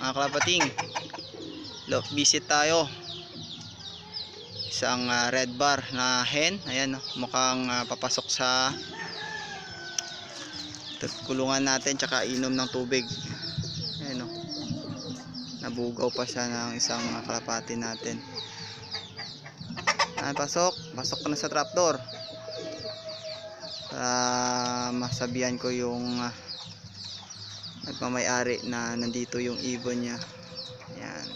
mga kalapating look visit tayo. Isang ah, red bar na hen. Ayan oh, mukhang ah, papasok sa kulungan natin tsaka inom ng tubig. Ayan oh. nabugaw pa siya ng isang ah, kalapati natin. Ayan pasok. Pasok na sa trapdoor. Para masabihan ko yung ah, nagmamayari na nandito yung ibon niya. Ayan.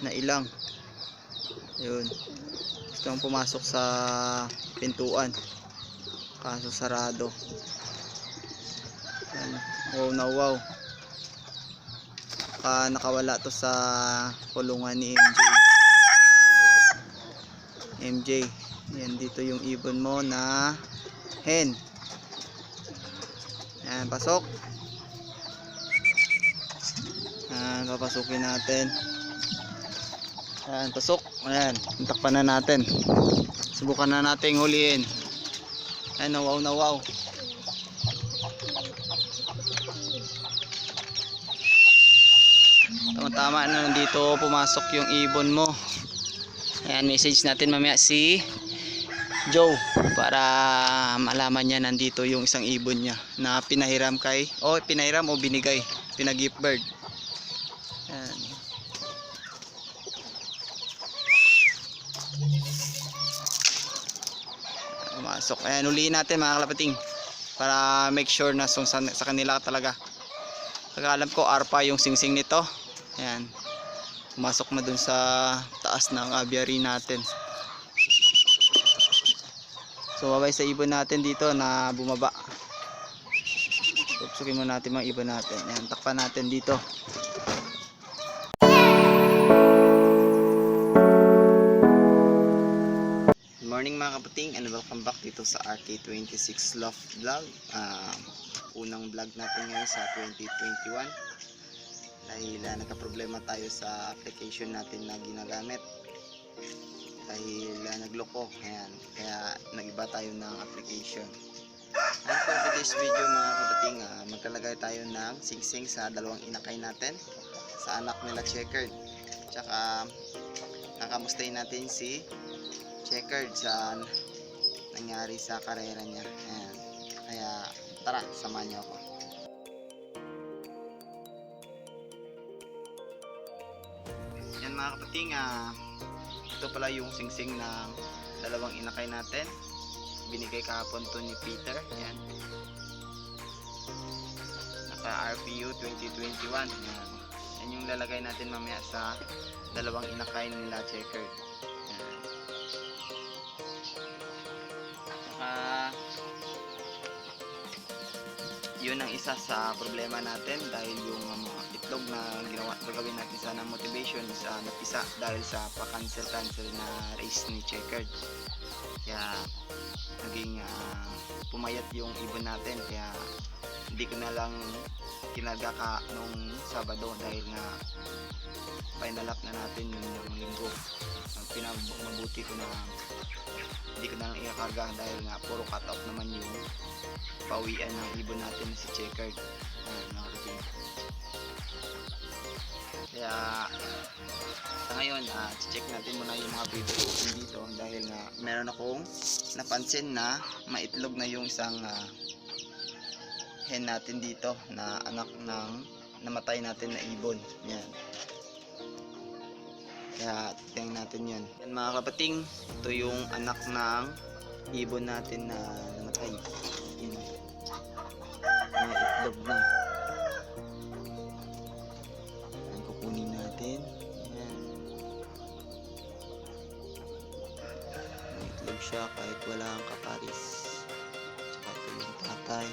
Na ilang. Yun. Gustong pumasok sa pintuan. Kaso sarado. Ayan. wow na wow Baka nakawala to sa kulungan ni MJ MJ yan dito yung ibon mo na hen. Yan pasok. Yan papasukin natin. Yan pasok. Ayan takpan na natin. Subukan na natin huliin yan na wow na wow tama na nandito pumasok yung ibon mo. Ayan message natin mamaya si Joe para malaman niya nandito yung isang ibon niya na pinahiram kay o pinahiram o binigay pinag-gift bird. Ayan. Pumasok. Ayan uliin natin mga kalapating para make sure na sa, kanila talaga. Pagkalam ko arpa yung singsing nito. Ayan. Pumasok na dun sa taas ng aviary natin. So babay sa ibon natin dito na bumaba. Tupsukin mo natin mga ibon natin. Ayan, takpan natin dito. Morning mga kapating and welcome back dito sa RK26 Loft Vlog. Ah, unang vlog natin ngayon sa 2021 dahil uh, nagka-problema tayo sa application natin na ginagamit. Dahil uh, nagloko. Ayan, kaya nagiba tayo ng application. And for today's video mga kapating uh, maglalagay tayo ng singsing sa dalawang inakay natin sa anak nila checkered tsaka kakamustahin natin si checkered sa nangyari sa karera niya. Ayan. kaya Tara, samahan niyo ako. Mga kapating, ah, ito pala yung singsing ng dalawang inakay natin. Binigay kahapon to ni Peter. Yan. Naka RPU 2021. Yan. Yan yung lalagay natin mamaya sa dalawang inakay nila checker. Yan. Saka yun ang isa sa problema natin dahil yung uh, mga itlog na ginawa gagawin natin sana motivation is uh, napisa dahil sa pa-cancel cancel na race ni Checkered kaya naging uh, pumayat yung ibon natin. Kaya hindi ko na lang kinaga ka nung Sabado dahil nga final up na natin yun yung linggo. Pinamabuti ko na hindi ko na lang ikakarga dahil nga puro cut off naman yung pauwian ng ibon natin na si Checkered ayun nakarating uh, check natin muna yung mga baby open dito dahil nga meron akong napansin na maitlog na yung isang ah, hen natin dito na anak ng namatay natin na ibon. Yan. Kaya tingnan natin yan yan mga kapating ito yung anak ng ibon natin na namatay. Yun mga itlog na siya kahit wala ang kaparis tsaka yung tatay.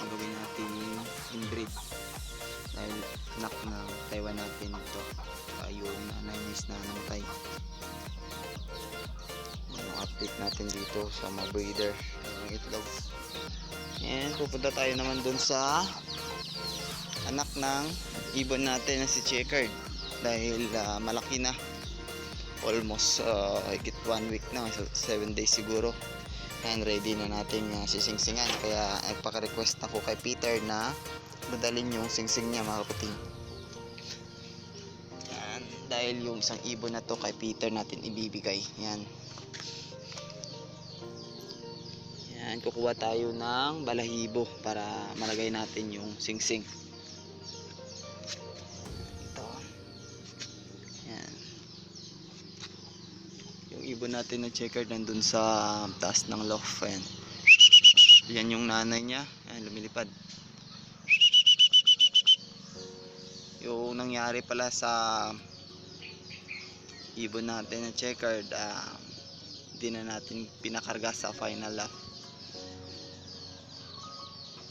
Magawin natin yung inbreed dahil anak ng Taiwan natin ito. Saka yung nanay na namatay ano up update natin dito sa mga breeder. Ng itlog. And pupunta tayo naman dun sa anak ng ibon natin na si Checkered dahil ah, malaki na. Almost uh, higit one week na 7 days siguro. And ready na natin uh, sisingsingan. Kaya nagpaka-request ako kay Peter na madalin yung singsing niya mga kaputing yan. Dahil yung isang ibon na to kay Peter natin ibibigay. Yan. Yan. Kukuha tayo ng balahibo para malagay natin yung singsing. ito ibon natin na checker nandun sa taas ng loft. Yan yan yung nanay niya. Yan lumilipad. Yung nangyari pala sa ibon natin na checkered ah, hindi na natin pinakarga sa final lap.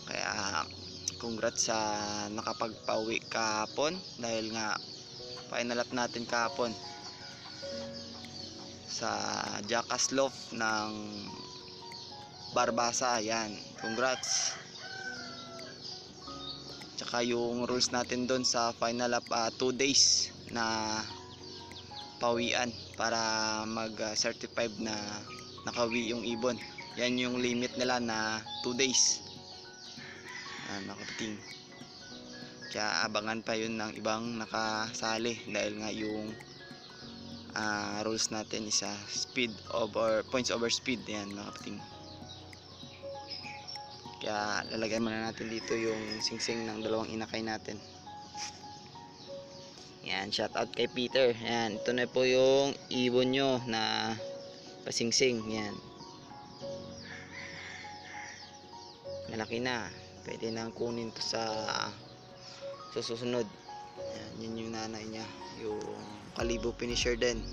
Kaya congrats sa nakapagpauwi kahapon dahil nga final lap natin kahapon sa Jackass Loft ng Barbasa yan. Congrats. Tsaka yung rules natin doon sa final lap 2 days na pawian para mag ah, certified na nakawi yung ibon. Yan yung limit nila na 2 days. Yan nakating kaya abangan pa yun ng ibang nakasali dahil nga yung ah, rules natin is ah, speed over points over speed. Yan mga kapating kaya lalagay muna natin dito yung singsing ng dalawang inakay natin. Yan shout out kay Peter. Yan ito na po yung ibon nyo na pasingsing. Yan malaki na. Pwede nang kunin to sa susunod yan yun yung nanay niya. Yung kalibo finisher din.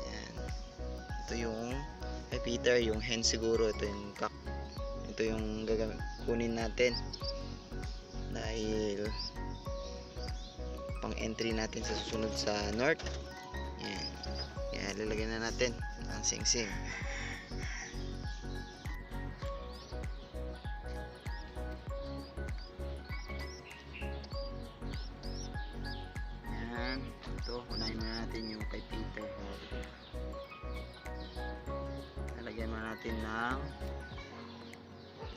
Yan ito yung kay Peter yung hen siguro. Ito yung cock ito yung gagamit kunin natin. Dahil pang entry natin sa susunod sa north. Yan yan lalagyan na natin ang sing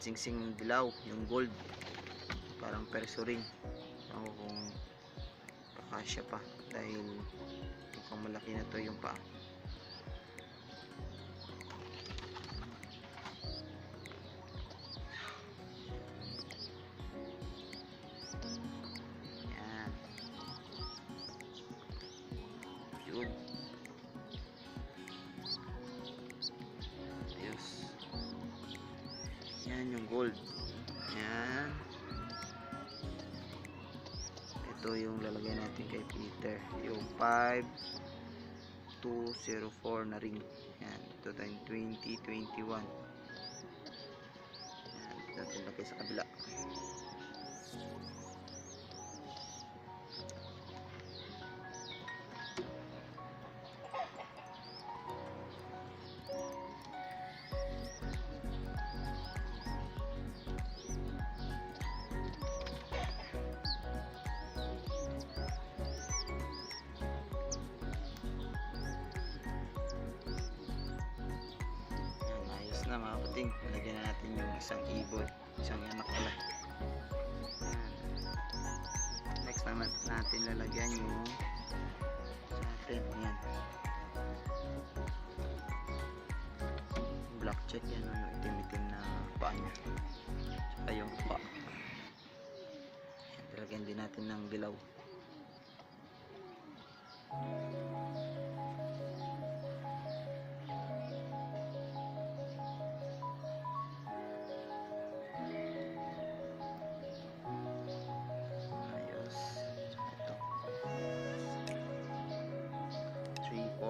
sing-sing dilaw yung gold. Parang perso ring. Ako kung kakasya pa dahil mukhang malaki na to yung pa ito yung lalagay natin kay Peter. Yung 5204 na ring. Yan ito tayong 2021 yan natin lagay sa kabila na mga puting. Lagyan na natin yung isang ibon. Isang anak pala. Next naman natin lalagyan yung sa atin. Yan. Black check yan. Ano, itim-itim na paa niya. Tsaka yung paa. Yan, lalagyan din natin ng dilaw. Ayos.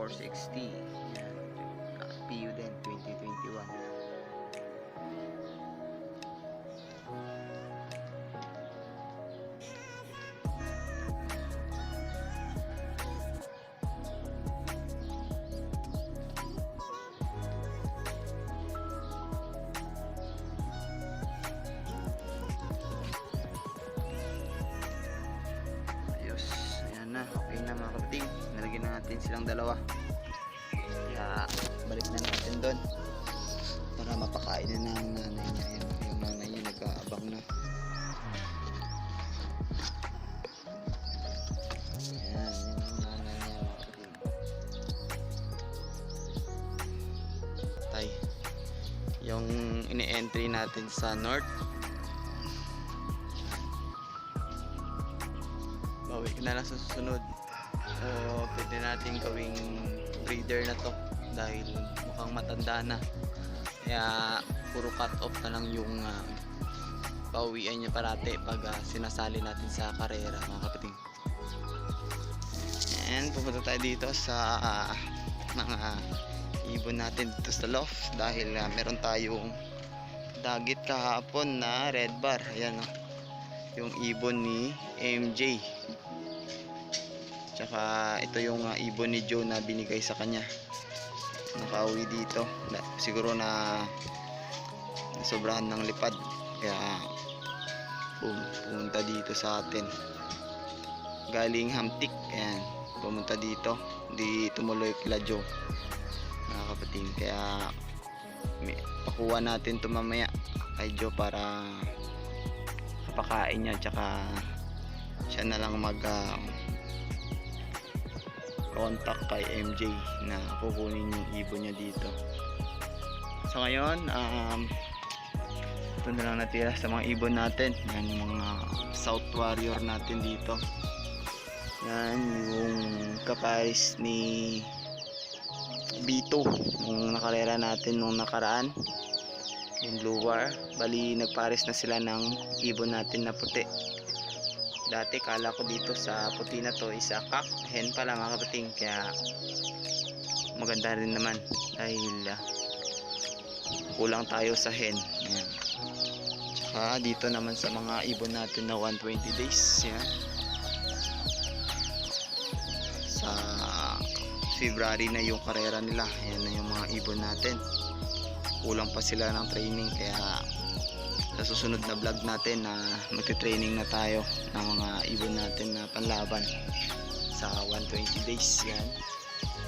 460 yan. PU din 2021 na. Okay na mga kapatid. Nalagyan na natin silang dalawa. Balik na natin doon. Para mapakain na ng nanay niya. Yan, yung nanay niya nag-aabang na. Ayan, yun ang. Tay. Yung ini-entry natin sa north. Bawi na lang sa susunod. O pwede natin gawing breeder na to dahil mukhang matanda na. Kaya puro cut off na lang yung uh, pauwian niya parate pag ah, sinasali natin sa karera mga kapating. And pupunta tayo dito sa ah, mga ibon natin dito sa loft dahil ah, meron tayong dagit kahapon na red bar. Ayan o. Yung ibon ni MJ. Tsaka ito yung ah, ibon ni Joe na binigay sa kanya. Nakauwi dito. Siguro na sobrahan ng lipad. Kaya pum, pumunta dito sa atin. Galing Hamtik. Ayan. Pumunta dito. Di tumuloy kila Joe. Mga kapating. Kaya may, pakuha natin to mamaya kay Joe para kapakain niya. Tsaka siya na lang mag ah, contact kay MJ na kukunin yung ibon niya dito. So ngayon, um, ito na lang natira sa mga ibon natin. Yan yung mga South Warrior natin dito. Yan yung kaparis ni B2 nung nakarera natin nung nakaraan. Yung Blue War. Bali nagpares na sila ng ibon natin na puti. Dati kala ko dito sa puti na to isa kak hen pala mga kapating kaya maganda rin naman dahil ah, kulang tayo sa hen. Ayan. Tsaka dito naman sa mga ibon natin na 120 days. Yan. Sa February na yung karera nila. Yan na yung mga ibon natin. Kulang pa sila ng training kaya sa susunod na vlog natin na magte-training na tayo ng mga ibon natin na panlaban sa 120 days yan.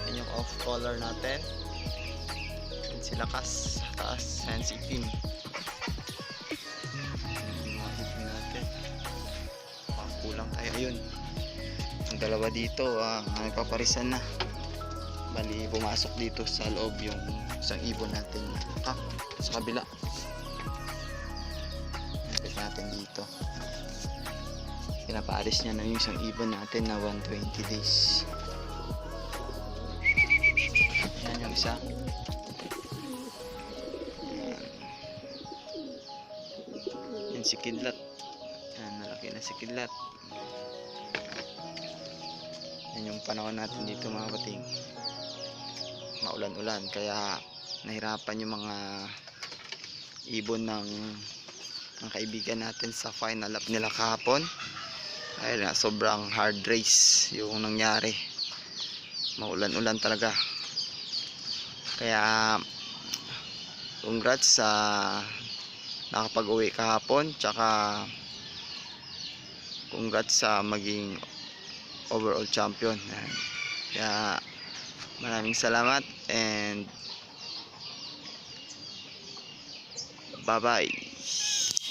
Yan yung off color natin. Yan si lakas taas yan si itim natin. Ah, kulang tayo. Ayun. Ang dalawa dito ah, nagpaparisan na. Bali pumasok dito sa loob yung isang ibon natin. Ah, sa kabila Pinapaalis niya na yung isang ibon natin na 120 days. Yan yung isa. Yan. Si Kidlat. Yan, nalaki na si Kidlat. Yan yung panahon natin dito mga bating. Maulan-ulan. Kaya nahirapan yung mga ibon ng ang kaibigan natin sa final lap nila kahapon ay na sobrang hard race yung nangyari. Maulan-ulan talaga. Kaya congrats sa nakapag-uwi kahapon tsaka congrats sa maging overall champion. Yan. kaya maraming salamat and bye bye